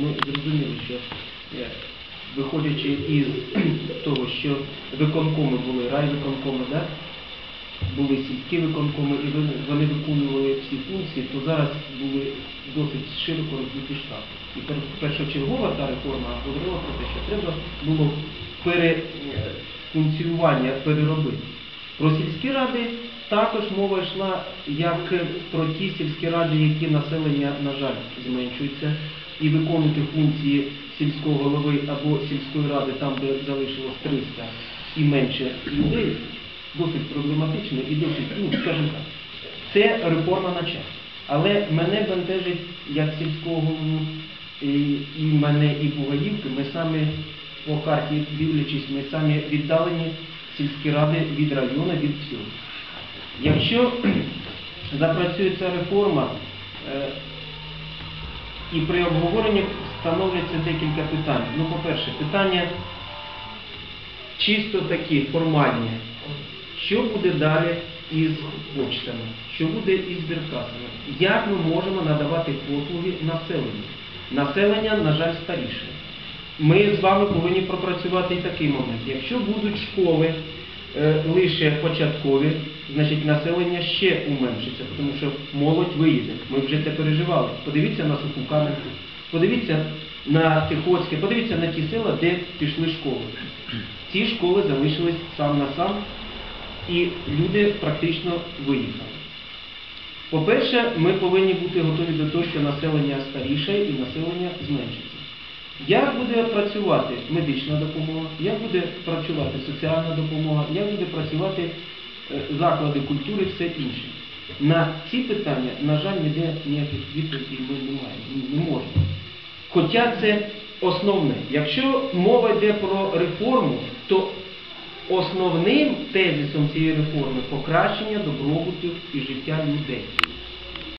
Ми зрозуміли, що е, виходячи із того, що виконкоми були, райвиконкоми, да? були сільські виконкоми, і вони- виконували всі функції, то зараз були досить широко розвиті штати. І першочергова та реформа говорила про те, що треба було перефункціювання переробити. Про сільські ради також мова йшла як про ті сільські ради, які населення, на жаль, зменшується, і виконувати функції сільського голови або сільської ради там, де залишилось 300 і менше людей, досить проблематично і досить, ну, скажімо так, це реформа на час. Але мене бентежить як сільського голову і, і мене, і Бугаївки, ми самі по карті дивлячись, ми самі віддалені сільські ради від району, від всього. Якщо запрацює ця реформа, е, і при обговоренні встановляться декілька питань. Ну, по-перше, питання чисто такі формальні. Що буде далі із почтами? Що буде із біркасами? Як ми можемо надавати послуги населенню? Населення, на жаль, старіше. Ми з вами повинні пропрацювати і такий момент. Якщо будуть школи е, лише початкові, значить населення ще уменшиться, тому що молодь виїде. Ми вже це переживали. Подивіться на суху камеру, подивіться на Тихоцьке, подивіться на ті села, де пішли школи. Ці школи залишились сам на сам, і люди практично виїхали. По-перше, ми повинні бути готові до того, що населення старіше і населення зменшиться. Як буде працювати медична допомога, як буде працювати соціальна допомога, як буде працювати е, заклади культури, все інше. На ці питання, на жаль, ніде ніяких відповідей ми не маємо, не можемо. Хоча це основне. Якщо мова йде про реформу, то основним тезисом цієї реформи покращення добробуту і життя людей.